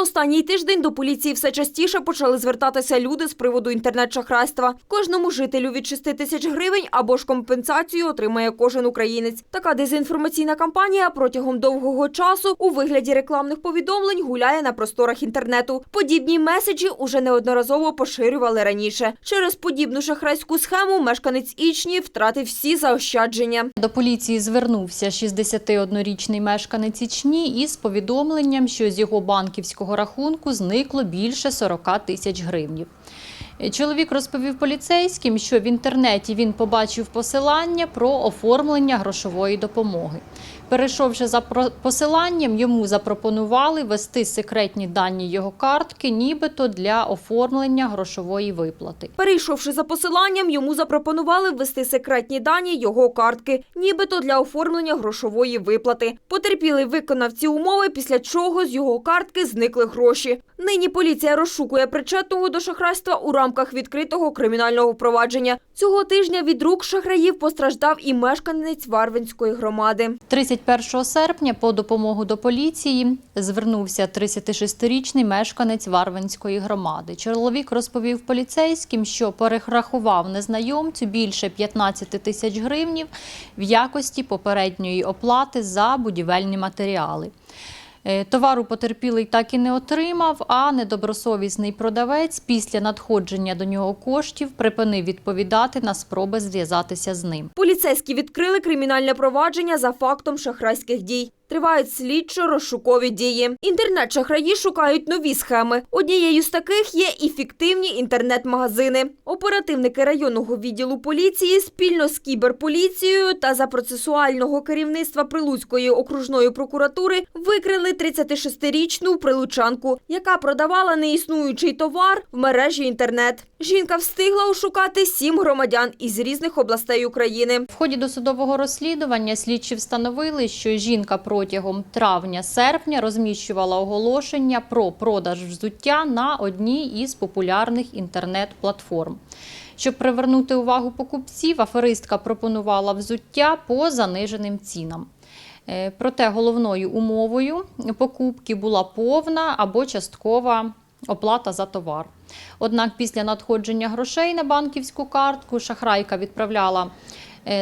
Останній тиждень до поліції все частіше почали звертатися люди з приводу інтернет-шахрайства. Кожному жителю від 6 тисяч гривень або ж компенсацію отримає кожен українець. Така дезінформаційна кампанія протягом довгого часу у вигляді рекламних повідомлень гуляє на просторах інтернету. Подібні меседжі уже неодноразово поширювали раніше. Через подібну шахрайську схему мешканець Ічні втратив всі заощадження. До поліції звернувся 61-річний мешканець Ічні із повідомленням, що з його банківського рахунку зникло більше 40 тисяч гривнів. Е, Чоловік розповів поліцейським, що в інтернеті він побачив посилання про оформлення грошової допомоги. Перейшовши за посиланням, йому запропонували ввести секретні дані його картки, нібито для оформлення грошової виплати. Перейшовши за посиланням, йому запропонували ввести секретні дані його картки, нібито для оформлення грошової виплати. Потерпілий виконав ці умови, після чого з його картки зникли гроші. Нині поліція розшукує причетного до шахрайства у рамках відкритого кримінального провадження. Цього тижня від рук шахраїв постраждав і мешканець Варвинської громади. 31 серпня по допомогу до поліції звернувся 36-річний мешканець Варвинської громади. Чоловік розповів поліцейським, що перерахував незнайомцю більше 15 тисяч гривнів в якості попередньої оплати за будівельні матеріали. Е, Товару потерпілий так і не отримав, а недобросовісний продавець після надходження до нього коштів припинив відповідати на спроби зв'язатися з ним. Поліцейські відкрили кримінальне провадження за фактом шахрайських дій. Тривають слідчо-розшукові дії. Інтернет-шахраї шукають нові схеми. Однією з таких є і фіктивні інтернет-магазини. Оперативники районного відділу поліції спільно з кіберполіцією та за процесуального керівництва Прилуцької окружної прокуратури викрили 36-річну прилучанку, яка продавала неіснуючий товар в мережі інтернет. Жінка встигла ошукати сім громадян із різних областей України. В ході досудового розслідування слідчі встановили, що жінка протягом травня-серпня розміщувала оголошення про продаж взуття на одній із популярних інтернет-платформ. Щоб привернути увагу покупців, аферистка пропонувала взуття по заниженим цінам. Е, Проте головною умовою покупки була повна або часткова оплата за товар. Однак після надходження грошей на банківську картку шахрайка відправляла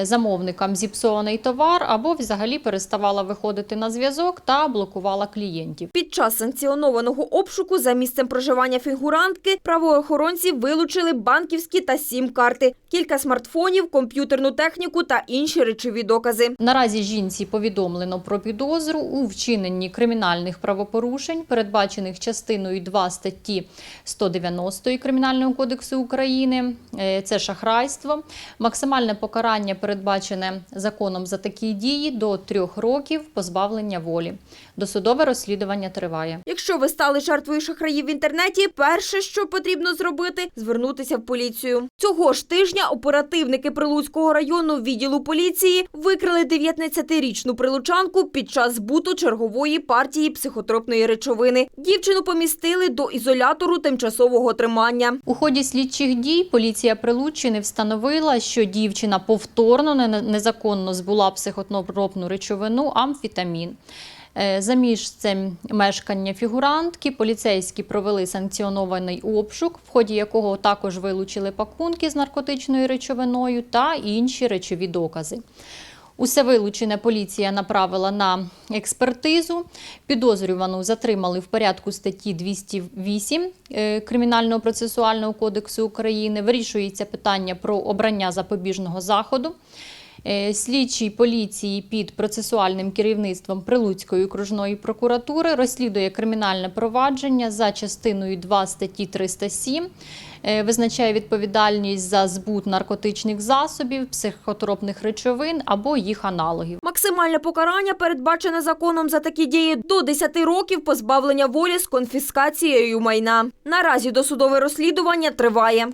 замовникам зіпсований товар або взагалі переставала виходити на зв'язок та блокувала клієнтів. Під час санкціонованого обшуку за місцем проживання фігурантки правоохоронці вилучили банківські та сім-карти, кілька смартфонів, комп'ютерну техніку та інші речові докази. Наразі жінці повідомлено про підозру у вчиненні кримінальних правопорушень, передбачених частиною 2 статті 190 Кримінального кодексу України. Е, Це шахрайство. Максимальне покарання передбачене законом за такі дії до трьох років позбавлення волі. Досудове розслідування триває. Якщо ви стали жертвою шахраїв в інтернеті, перше, що потрібно зробити, звернутися в поліцію. Цього ж тижня оперативники Прилуцького району відділу поліції викрили 19-річну прилучанку під час збуту чергової партії психотропної речовини. Дівчину помістили до ізолятору тимчасового тримання. У ході слідчих дій поліція Прилуччини встановила, що дівчина повторно не- незаконно збула психотропну речовину амфітамін. Е, За місцем мешкання фігурантки поліцейські провели санкціонований обшук, в ході якого також вилучили пакунки з наркотичною речовиною та інші речові докази. Усе вилучене поліція направила на експертизу. Підозрювану затримали в порядку статті 208 е, Кримінального процесуального кодексу України. Вирішується питання про обрання запобіжного заходу. Е, Слідчий поліції під процесуальним керівництвом Прилуцької окружної прокуратури розслідує кримінальне провадження за частиною 2 статті 307, е, визначає відповідальність за збут наркотичних засобів, психотропних речовин або їх аналогів. Максимальне покарання передбачене законом за такі дії до 10 років позбавлення волі з конфіскацією майна. Наразі досудове розслідування триває.